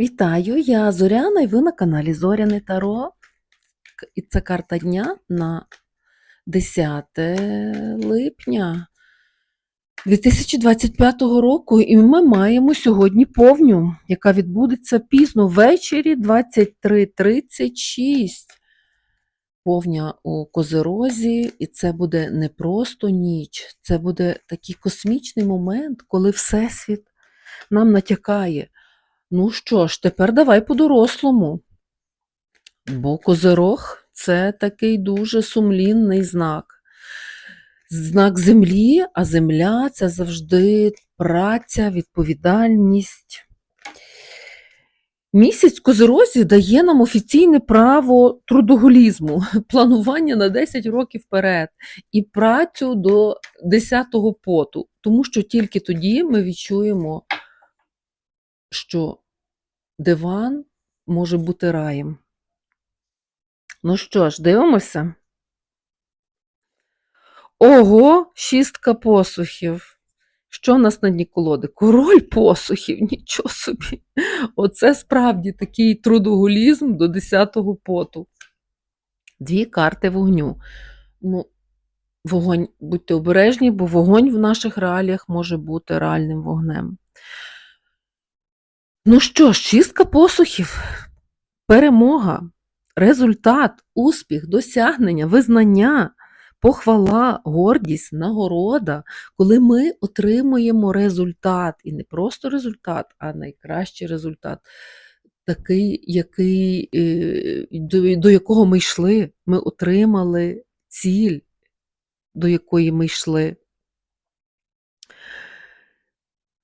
Вітаю, я Зоряна і ви на каналі Зоряне Таро. І це карта дня на 10 липня 2025 року. І ми маємо сьогодні повню, яка відбудеться пізно ввечері 23.36. Повня у Козерозі, і це буде не просто ніч, це буде такий космічний момент, коли Всесвіт нам натякає. Ну що ж, тепер давай по-дорослому. Бо козирог це такий дуже сумлінний знак. Знак землі, а земля це завжди праця, відповідальність. Місяць козирозі дає нам офіційне право трудоголізму, планування на 10 років вперед і працю до 10-го поту, тому що тільки тоді ми відчуємо що диван може бути раєм. Ну що ж, дивимося. Ого, шістка посухів. Що в нас на дні колоди? Король посухів, нічого собі. Оце справді такий трудоголізм до 10-го поту. Дві карти вогню. Ну, вогонь, будьте обережні, бо вогонь в наших реаліях може бути реальним вогнем. Ну що ж, чистка посухів, перемога, результат, успіх, досягнення, визнання, похвала, гордість, нагорода, коли ми отримуємо результат, і не просто результат, а найкращий результат, такий, який, е, до, до якого ми йшли. Ми отримали ціль, до якої ми йшли.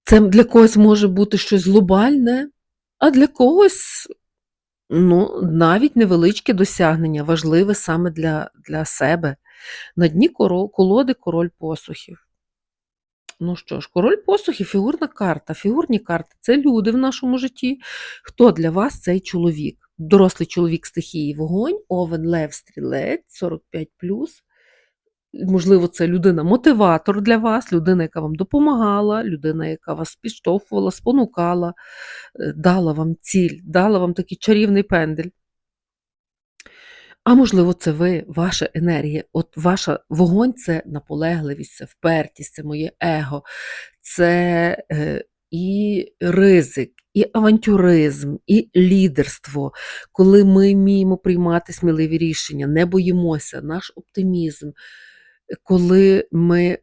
Це для когось може бути щось глобальне, а для когось ну, навіть невеличке досягнення, важливе саме для, для себе. На дні колоди король посухів. Ну що ж, король посухів фігурна карта. Фігурні карти це люди в нашому житті. Хто для вас цей чоловік? Дорослий чоловік стихії вогонь, овен, лев, стрілець, 45 Можливо, це людина-мотиватор для вас, людина, яка вам допомагала, людина, яка вас підштовхувала, спонукала, е, дала вам ціль, дала вам такий чарівний пендель. А можливо, це ви, ваша енергія, от ваша вогонь це наполегливість, це впертість, це моє его, це е, і ризик, і авантюризм, і лідерство, коли ми вміємо приймати сміливі рішення, не боїмося, наш оптимізм, коли ми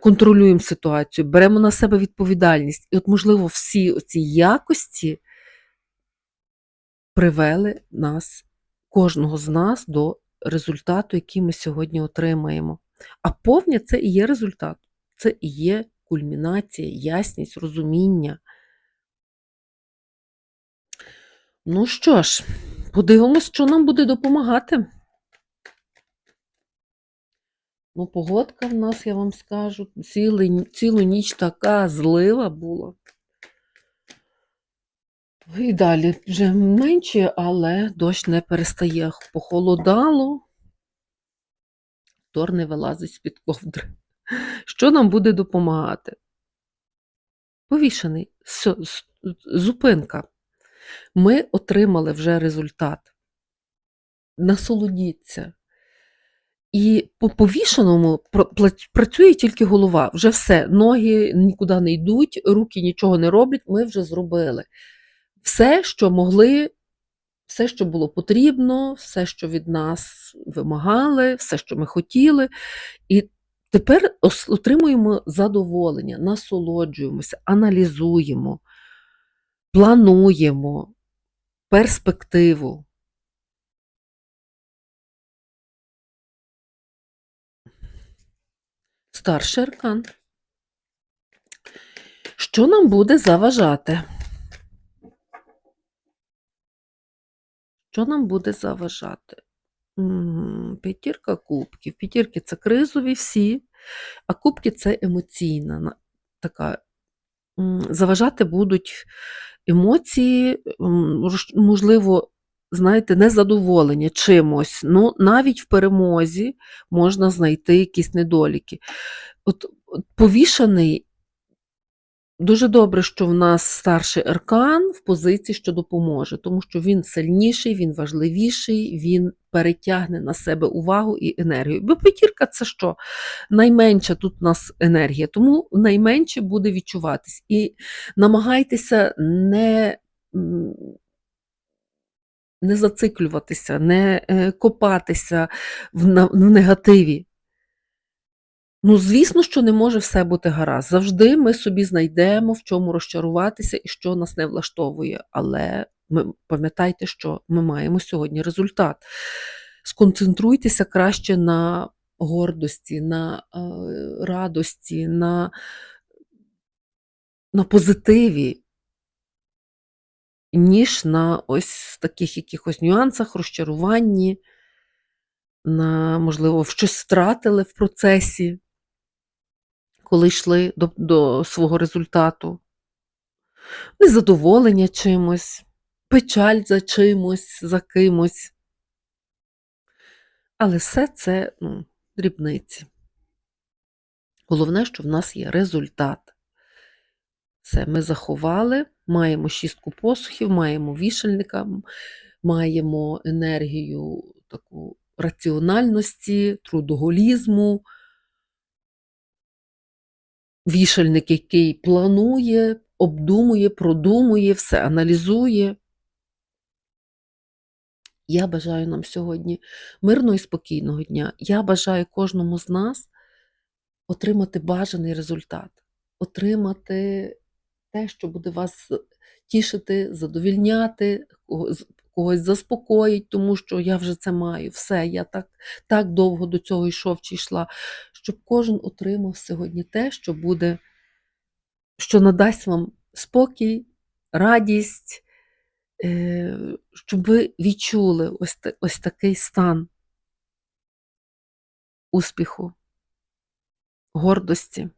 контролюємо ситуацію, беремо на себе відповідальність. І от, можливо, всі ці якості привели нас, кожного з нас, до результату, який ми сьогодні отримаємо. А повня це і є результат, це і є кульмінація, ясність, розуміння. Ну що ж, подивимось, що нам буде допомагати. Ну, погодка в нас, я вам скажу, цілий, цілу ніч така злива була. І далі вже менше, але дощ не перестає. Похолодало, Тор не вилазить з-під ковдри. Що нам буде допомагати? Повішений, зупинка. Ми отримали вже результат. Насолодіться. І по повішеному працює тільки голова. Вже все, ноги нікуди не йдуть, руки нічого не роблять, ми вже зробили. Все, що могли, все, що було потрібно, все, що від нас вимагали, все, що ми хотіли. І тепер отримуємо задоволення, насолоджуємося, аналізуємо, плануємо перспективу. Старший аркан. Що нам буде заважати? Що нам буде заважати? П'ятірка кубків. П'ятірки це кризові всі, а кубки це емоційна така. Заважати будуть емоції, можливо, знаєте, незадоволення чимось. Ну, навіть в перемозі можна знайти якісь недоліки. От, от повішаний Дуже добре, що в нас старший аркан в позиції, що допоможе, тому що він сильніший, він важливіший, він перетягне на себе увагу і енергію. Бо п'ятірка це що? Найменша тут у нас енергія, тому найменше буде відчуватись. І намагайтеся не, не зациклюватися, не е, копатися в, негативі. Ну, звісно, що не може все бути гаразд. Завжди ми собі знайдемо, в чому розчаруватися і що нас не влаштовує. Але ми, пам'ятайте, що ми маємо сьогодні результат. Сконцентруйтеся краще на гордості, на е, радості, на, на позитиві, ніж на ось таких якихось нюансах, розчаруванні, на, можливо, щось втратили в процесі коли йшли до, до свого результату, незадоволення чимось, печаль за чимось, за кимось. Але все це ну, дрібниці. Головне, що в нас є результат. Все, ми заховали, маємо шістку посухів, маємо вішальника, маємо енергію таку раціональності, трудоголізму, вішальник, який планує, обдумує, продумує, все аналізує. Я бажаю нам сьогодні мирного і спокійного дня. Я бажаю кожному з нас отримати бажаний результат, отримати те, що буде вас тішити, задовільняти, когось- когось заспокоїть, тому що я вже це маю. Все, я так, так довго до цього йшов чи йшла, щоб кожен отримав сьогодні те, що буде, що надасть вам спокій, радість, е, щоб ви відчули ось, ось такий стан успіху, гордості.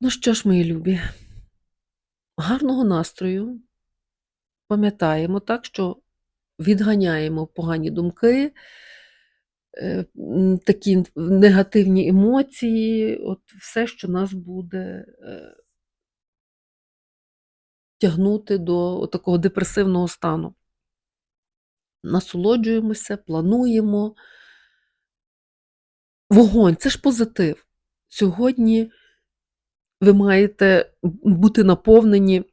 Ну що ж, мої любі, гарного настрою. Пам'ятаємо так, що відганяємо погані думки, е, такі негативні емоції, от все, що нас буде е, тягнути до такого депресивного стану. Насолоджуємося, плануємо. Вогонь це ж позитив. Сьогодні ви маєте бути наповнені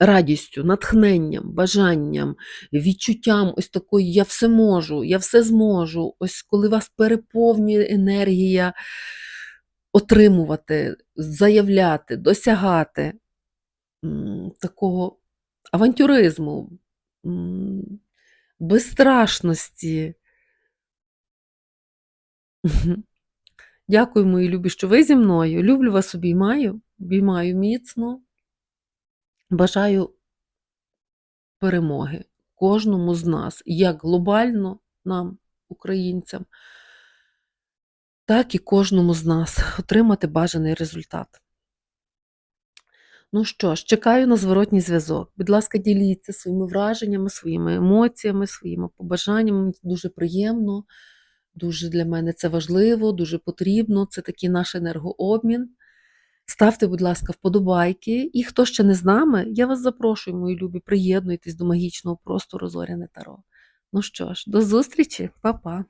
радістю, натхненням, бажанням, відчуттям ось такої я все можу, я все зможу. Ось коли вас переповнює енергія отримувати, заявляти, досягати такого авантюризму, безстрашності. Дякую, мої любі, що ви зі мною. Люблю вас, обіймаю, обіймаю міцно. Бажаю перемоги кожному з нас, як глобально нам, українцям, так і кожному з нас отримати бажаний результат. Ну що ж, чекаю на зворотній зв'язок. Будь ласка, діліться своїми враженнями, своїми емоціями, своїми побажаннями. Дуже приємно, дуже для мене це важливо, дуже потрібно. Це такий наш енергообмін. Ставте, будь ласка, вподобайки. І хто ще не з нами, я вас запрошую, мої любі, приєднуйтесь до магічного простору Зоряне Таро. Ну що ж, до зустрічі, Па-па!